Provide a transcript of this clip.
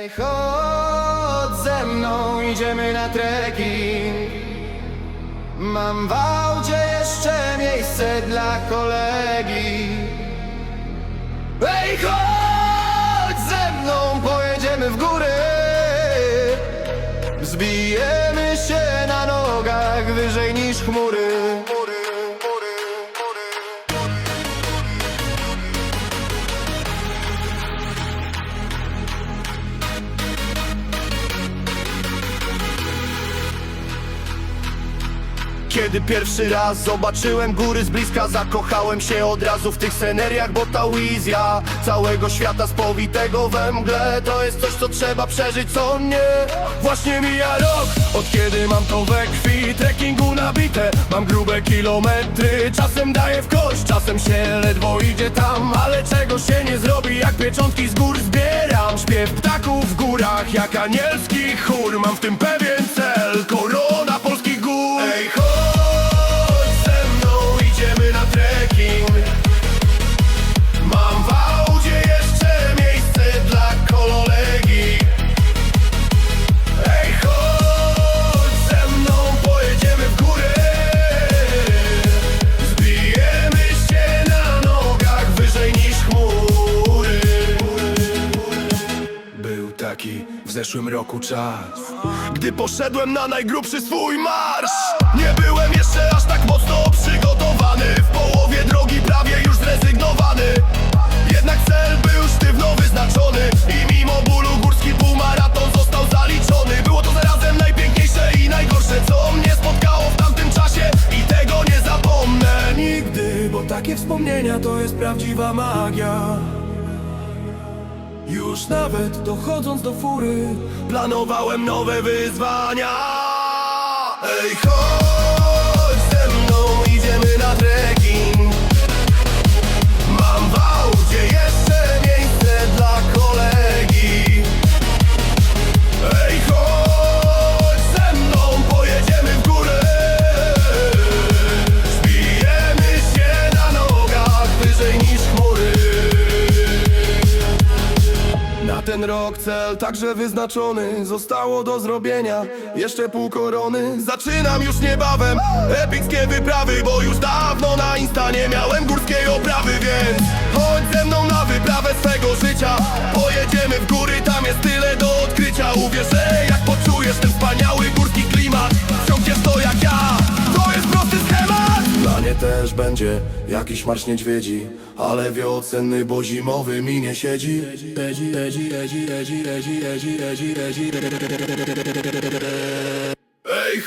Ej, chodź ze mną, idziemy na trekking Mam w aucie jeszcze miejsce dla kolegi. Ej, chodź ze mną, pojedziemy w góry. Zbijemy się na nogach wyżej niż chmury Kiedy pierwszy raz zobaczyłem góry z bliska Zakochałem się od razu w tych sceneriach, bo ta wizja Całego świata spowitego we mgle To jest coś, co trzeba przeżyć, co nie Właśnie mija rok, od kiedy mam to we krwi Trekkingu nabite, mam grube kilometry Czasem daję w kość, czasem się ledwo idzie tam Ale czego się nie zrobi, jak pieczątki z gór zbieram. Śpiew ptaków w górach, jak anielski chór Mam w tym pewien cel, w zeszłym roku czas Gdy poszedłem na najgrubszy swój marsz. Nie byłem jeszcze aż tak mocno przygotowany. W połowie drogi prawie już zrezygnowany. Jednak cel był sztywno wyznaczony. I mimo bólu górski półmaraton został zaliczony. Było to zarazem najpiękniejsze i najgorsze Co mnie spotkało w tamtym czasie. I tego nie zapomnę. Nigdy Bo takie wspomnienia to jest prawdziwa magia już nawet dochodząc do fury Planowałem nowe wyzwania. Ej, chodź ten rok cel także wyznaczony. Zostało do zrobienia. Jeszcze pół korony. Zaczynam już niebawem. Epickie wyprawy Bo już dawno na insta nie miałem górskiej oprawy Więc chodź ze mną na wyprawę swego życia. Pojedziemy w góry, tam jest tyle do odkrycia. Uwierz, też będzie jakiś marsz niedźwiedzi Ale wiosenny, bo zimowy mi nie siedzi. Ej,